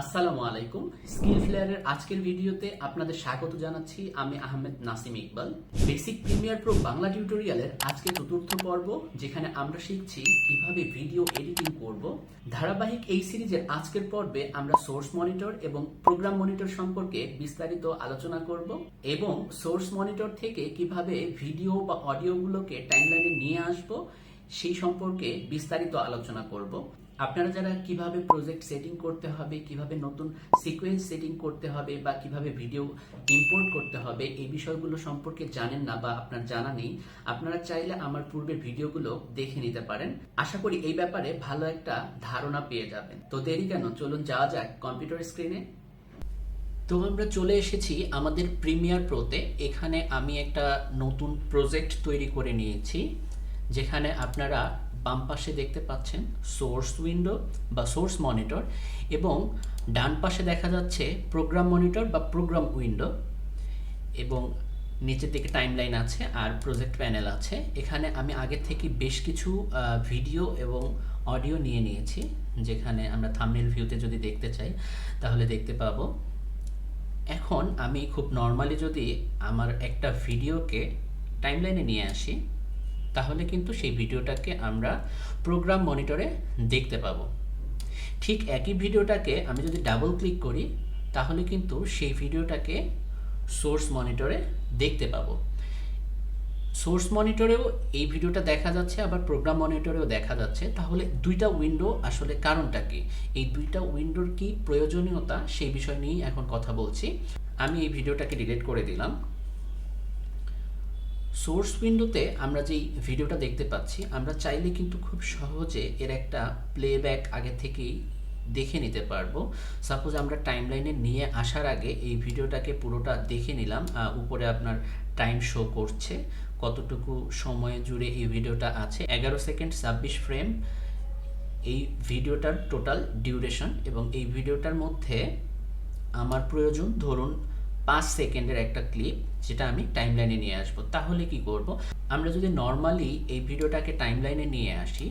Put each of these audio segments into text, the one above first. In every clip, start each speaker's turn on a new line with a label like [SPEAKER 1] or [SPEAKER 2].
[SPEAKER 1] আসসালামু আলাইকুম। স্কিল ফ্লেয়ারের আজকের ভিডিওতে আপনাদের স্বাগত জানাচ্ছি। আমি Ahmed Nasim Iqbal. Basic Premiere Pro Bangla টিউটোরিয়ালের আজকে চতুর্থ পর্ব, যেখানে আমরা শিখছি কীভাবে ভিডিও এডিটিং করব। ধারাবাহিক এই সিরিজের আজকের পর্বে আমরা সোর্স মনিটর এবং প্রোগ্রাম মনিটর সম্পর্কে বিস্তারিত আলোচনা করব এবং সোর্স মনিটর থেকে কীভাবে ভিডিও বা অডিওগুলোকে টাইমলাইনে নিয়ে আসব, সেই সম্পর্কে বিস্তারিত আলোচনা করব। আপনারা যারা কীভাবে প্রজেক্ট সেটিং করতে হবে, কীভাবে নতুন সিকোয়েন্স সেটিং করতে হবে বা কীভাবে ভিডিও ইম্পোর্ট করতে হবে, এই বিষয়গুলো সম্পর্কে জানেন না বা আপনার জানা নেই, আপনারা চাইলে আমার পূর্বের ভিডিওগুলো দেখে নিতে পারেন। আশা করি এই ব্যাপারে ভালো একটা ধারণা পেয়ে যাবেন। তো দেরি কেন? চলুন যাওয়া যাক কম্পিউটার স্ক্রিনে তো আমরা চলে এসেছি আমাদের প্রিমিয়ার প্রোতে এখানে আমি একটা নতুন প্রজেক্ট তৈরি করে নিয়েছি, যেখানে আপনারা বাম পাশে দেখতে পাচ্ছেন সোর্স উইন্ডো বা সোর্স মনিটর এবং ডান পাশে দেখা যাচ্ছে প্রোগ্রাম মনিটর বা প্রোগ্রাম উইন্ডো এবং নিচের দিকে টাইমলাইন আছে আর প্রজেক্ট প্যানেল আছে। এখানে আমি আগে থেকে বেশ কিছু ভিডিও এবং অডিও নিয়ে নিয়েছি, যেখানে আমরা থাম্বনেল ভিউতে যদি দেখতে চাই, তাহলে দেখতে পাবো। এখন আমি খুব নর্মালি যদি আমার একটা ভিডিওকে টাইমলাইনে নিয়ে আসি তাহলে কিন্তু সেই ভিডিওটাকে আমরা প্রোগ্রাম মনিটরে দেখতে পাবো। ঠিক একই ভিডিওটাকে আমি যদি ডাবল ক্লিক করি, তাহলে কিন্তু সেই ভিডিওটাকে সোর্স মনিটরে দেখতে পাবো। সোর্স মনিটরেও এই ভিডিওটা দেখা যাচ্ছে, আবার প্রোগ্রাম মনিটরেও দেখা যাচ্ছে। তাহলে দুইটা উইন্ডো আসলে কারণটা কি? এই দুইটা উইন্ডোর কি প্রয়োজনীয়তা সেই বিষয় নিয়েই এখন কথা বলছি। আমি এই ভিডিওটাকে ডিলিট করে দিলাম। সোর্স উইন্ডোতে আমরা যেই ভিডিওটা দেখতে পাচ্ছি, আমরা চাইলে কিন্তু খুব সহজে এর একটা প্লেব্যাক আগে থেকেই দেখে নিতে পারব। সাপোজ আমরা টাইমলাইনে নিয়ে আসার আগে এই ভিডিওটাকে পুরোটা দেখে নিলাম উপরে আপনার টাইম শো করছে, কতটুকু সময় জুড়ে এই ভিডিওটা আছে, এগারো সেকেন্ড ছাব্বিশ ফ্রেম এই ভিডিওটার টোটাল ডিউরেশন এবং এই ভিডিওটার মধ্যে আমার প্রয়োজন ধরুন পাঁচ সেকেন্ডের একটা ক্লিপ যেটা আমি টাইমলাইনে নিয়ে আসব। তাহলে কি করব? আমরা যদি নর্মালি এই ভিডিওটাকে টাইমলাইনে নিয়ে আসি,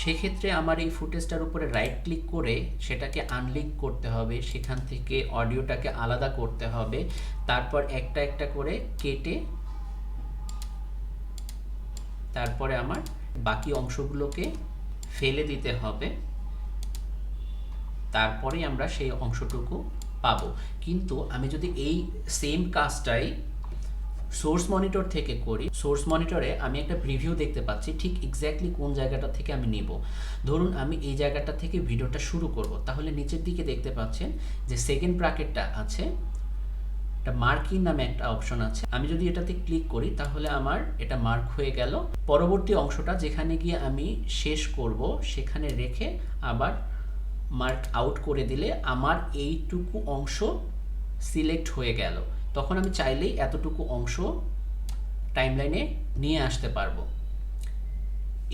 [SPEAKER 1] সেক্ষেত্রে আমার এই ফুটেজটার উপরে রাইট ক্লিক করে সেটাকে আনলিঙ্ক করতে হবে, সেখান থেকে অডিওটাকে আলাদা করতে হবে, তারপর একটা একটা করে কেটে তারপরে আমার বাকি অংশগুলোকে ফেলে দিতে হবে। তারপরে আমরা সেই অংশটুকু পাবো। কিন্তু আমি যদি এই সেম কাজটাই সোর্স মনিটর থেকে করি সোর্স মনিটরে আমি একটা প্রিভিউ দেখতে পাচ্ছি ঠিক এক্স্যাক্টলি কোন জায়গাটা থেকে আমি নিব। ধরুন আমি এই জায়গাটা থেকে ভিডিওটা শুরু করব, তাহলে নিচের দিকে দেখতে পাচ্ছেন যে সেকেন্ড ব্র্যাকেটটা আছে একটা মার্কিং নামে একটা অপশন আছে। আমি যদি এটাতে ক্লিক করি, তাহলে আমার এটা মার্ক হয়ে গেল। পরবর্তী অংশটা যেখানে গিয়ে আমি শেষ করব, সেখানে রেখে আবার মার্ক আউট করে দিলে আমার এইটুকু অংশ সিলেক্ট হয়ে গেল। তখন আমি চাইলেই এতটুকু অংশ টাইমলাইনে নিয়ে আসতে পারব।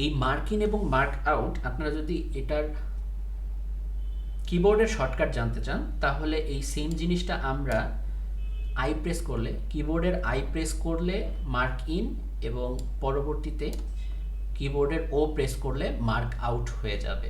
[SPEAKER 1] এই মার্কিং এবং মার্ক আউট আপনারা যদি এটার কিবোর্ডের শর্টকাট জানতে চান, তাহলে এই সেম জিনিসটা আমরা আই প্রেস করলে কিবোর্ডের আই প্রেস করলে মার্ক ইন এবং পরবর্তীতে কিবোর্ডের ও প্রেস করলে মার্ক আউট হয়ে যাবে।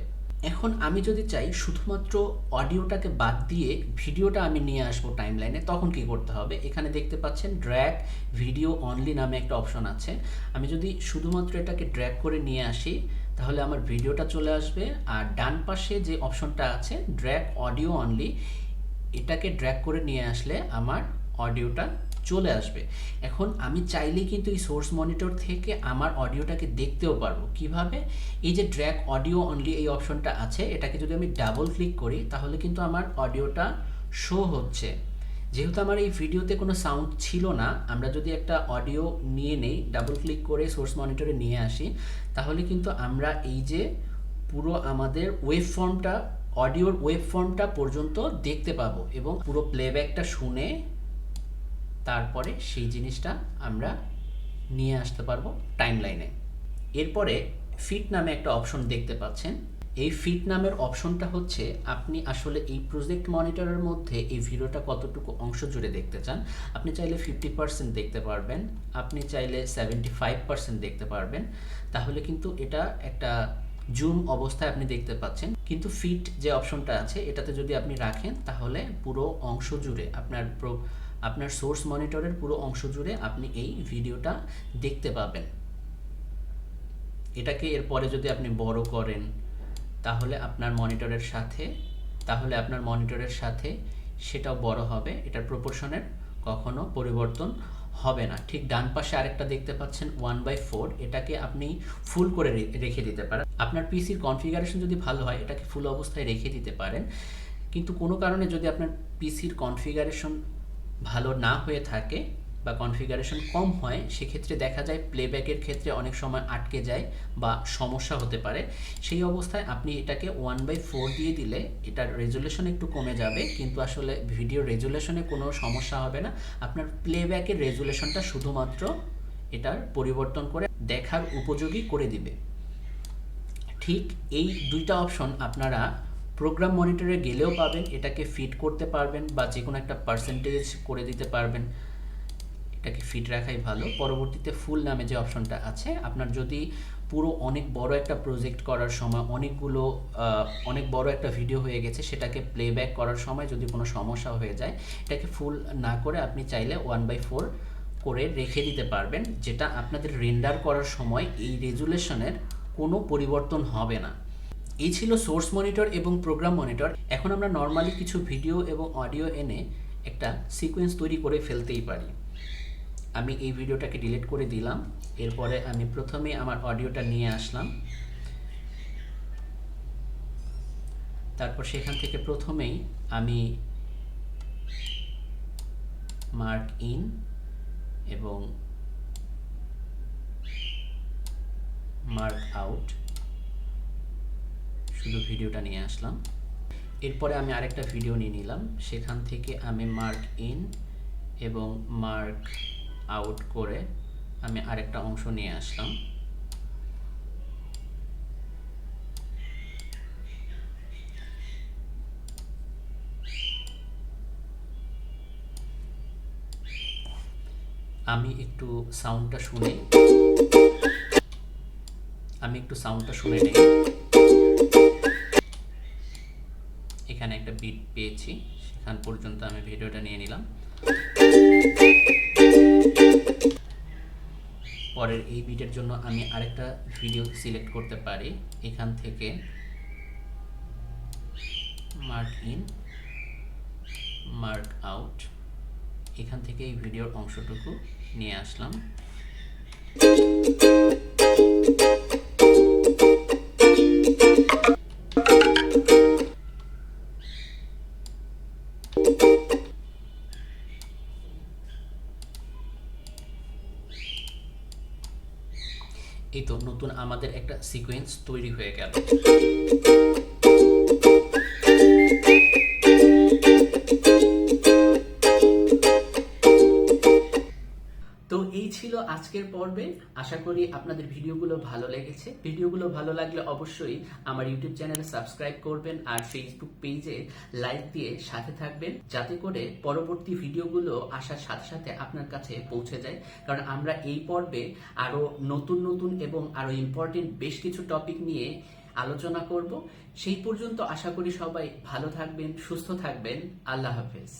[SPEAKER 1] এখন আমি যদি চাই শুধুমাত্র অডিওটাকে বাদ দিয়ে ভিডিওটা আমি নিয়ে আসব টাইমলাইনে তখন কি করতে হবে? এখানে দেখতে পাচ্ছেন ড্র্যাগ ভিডিও অনলি নামে একটা অপশন আছে। আমি যদি শুধুমাত্র এটাকে ড্র্যাগ করে নিয়ে আসি, তাহলে আমার ভিডিওটা চলে আসবে। আর ডান পাশে যে অপশনটা আছে ড্র্যাগ অডিও অনলি এটাকে ড্র্যাগ করে নিয়ে আসলে আমার অডিওটা চলে আসবে। এখন আমি চাইলেই কিন্তু এই সোর্স মনিটর থেকে আমার অডিওটাকে দেখতেও পারব। কীভাবে? এই যে ড্র্যাক অডিও অনলি এই অপশনটা আছে, এটাকে যদি আমি ডাবল ক্লিক করি, তাহলে কিন্তু আমার অডিওটা শো হচ্ছে। যেহেতু আমার এই ভিডিওতে কোনো সাউন্ড ছিল না, আমরা যদি একটা অডিও নিয়ে নেই ডাবল ক্লিক করে সোর্স মনিটরে নিয়ে আসি, তাহলে কিন্তু আমরা এই যে পুরো আমাদের ওয়েব ফর্মটা অডিওর ওয়েব ফর্মটা পর্যন্ত দেখতে পাবো এবং পুরো প্লেব্যাকটা শুনে তারপরে সেই জিনিসটা আমরা নিয়ে আসতে পারব টাইম লাইনে এরপরে ফিট নামে একটা অপশন দেখতে পাচ্ছেন। এই ফিট নামের অপশনটা হচ্ছে আপনি আসলে এই প্রজেক্ট মনিটরের মধ্যে এই ভিডিওটা কতটুকু অংশ জুড়ে দেখতে চান। আপনি চাইলে ফিফটি পার্সেন্ট দেখতে পারবেন, আপনি চাইলে সেভেন্টি ফাইভ পার্সেন্ট দেখতে পারবেন। তাহলে কিন্তু এটা একটা জুম অবস্থায় আপনি দেখতে পাচ্ছেন। কিন্তু ফিট যে অপশনটা আছে, এটাতে যদি আপনি রাখেন, তাহলে পুরো অংশ জুড়ে আপনার আপনার সোর্স মনিটরের পুরো অংশ জুড়ে আপনি এই ভিডিওটা দেখতে পাবেন। এটাকে এরপরে যদি আপনি বড় করেন, তাহলে আপনার মনিটরের সাথে, তাহলে আপনার মনিটরের সাথে সেটাও বড় হবে। এটার প্রপোর্শনের কখনো পরিবর্তন হবে না। ঠিক ডান পাশে আরেকটা দেখতে পাচ্ছেন ওয়ান বাই ফোর এটাকে আপনি ফুল করে রেখে দিতে পারেন। আপনার পিসির কনফিগারেশন যদি ভালো হয়, এটাকে ফুল অবস্থায় রেখে দিতে পারেন। কিন্তু কোনো কারণে যদি আপনার পিসির কনফিগারেশন ভালো না হয়ে থাকে বা কনফিগারেশন কম হয়, সেক্ষেত্রে দেখা যায় প্লেব্যাকের ক্ষেত্রে অনেক সময় আটকে যায় বা সমস্যা হতে পারে। সেই অবস্থায় আপনি এটাকে ওয়ান বাই ফোর দিয়ে দিলে এটার রেজুলেশন একটু কমে যাবে, কিন্তু আসলে ভিডিও রেজুলেশনে কোনো সমস্যা হবে না। আপনার প্লেব্যাকের রেজুলেশনটা শুধুমাত্র এটার পরিবর্তন করে দেখার উপযোগী করে দিবে। ঠিক এই দুইটা অপশন আপনারা প্রোগ্রাম মনিটরে গেলেও পাবেন, এটাকে ফিট করতে পারবেন বা যে কোনো একটা পার্সেন্টেজ করে দিতে পারবেন। এটাকে ফিট রাখাই ভালো। পরবর্তীতে ফুল নামে যে অপশনটা আছে, আপনার যদি পুরো অনেক বড় একটা প্রজেক্ট করার সময়, অনেকগুলো অনেক বড় একটা ভিডিও হয়ে গেছে, সেটাকে প্লেব্যাক করার সময় যদি কোনো সমস্যা হয়ে যায়, এটাকে ফুল না করে আপনি চাইলে ওয়ান বাই ফোর করে রেখে দিতে পারবেন, যেটা আপনাদের রেন্ডার করার সময় এই রেজুলেশনের কোনো পরিবর্তন হবে না। এই ছিল সোর্স মনিটর এবং প্রোগ্রাম মনিটর। এখন আমরা নর্মালি কিছু ভিডিও এবং অডিও এনে একটা সিকোয়েন্স তৈরি করে ফেলতেই পারি। আমি এই ভিডিওটাকে ডিলিট করে দিলাম। এরপরে আমি প্রথমে আমার অডিওটা নিয়ে আসলাম। তারপর সেখান থেকে প্রথমেই আমি মার্ক ইন এবং মার্ক আউট শুধু ভিডিওটা নিয়ে আসলাম। এরপরে আমি আরেকটা ভিডিও নিয়ে নিলাম। সেখান থেকে আমি মার্ক ইন এবং মার্ক আউট করে আমি আরেকটা অংশ নিয়ে আসলাম। আমি একটু সাউন্ডটা শুনে আমি একটু সাউন্ডটা শুনে নেই। পেয়েছি, সেখান পর্যন্ত আমি ভিডিওটা নিয়ে নিলাম। পরের এই বিটের জন্য আমি আরেকটা ভিডিও সিলেক্ট করতে পারি। এখান থেকে মার্ক ইন মার্ক আউট এখান থেকে এই ভিডিওর অংশটুকু নিয়ে আসলাম। এই তো নতুন আমাদের একটা সিকোয়েন্স তৈরি হয়ে গেল। ছিল আজকের পর্বে। আশা করি আপনাদের ভিডিওগুলো ভালো লেগেছে। ভিডিওগুলো ভালো লাগলে অবশ্যই আমার ইউটিউব চ্যানেলে সাবস্ক্রাইব করবেন আর ফেসবুক পেজে লাইক দিয়ে সাথে থাকবেন, যাতে করে পরবর্তী ভিডিওগুলো আসার সাথে সাথে আপনার কাছে পৌঁছে যায়। কারণ আমরা এই পর্বে আরও নতুন নতুন এবং আরও ইম্পর্টেন্ট বেশ কিছু টপিক নিয়ে আলোচনা করব। সেই পর্যন্ত আশা করি সবাই ভালো থাকবেন, সুস্থ থাকবেন। আল্লাহ হাফেজ।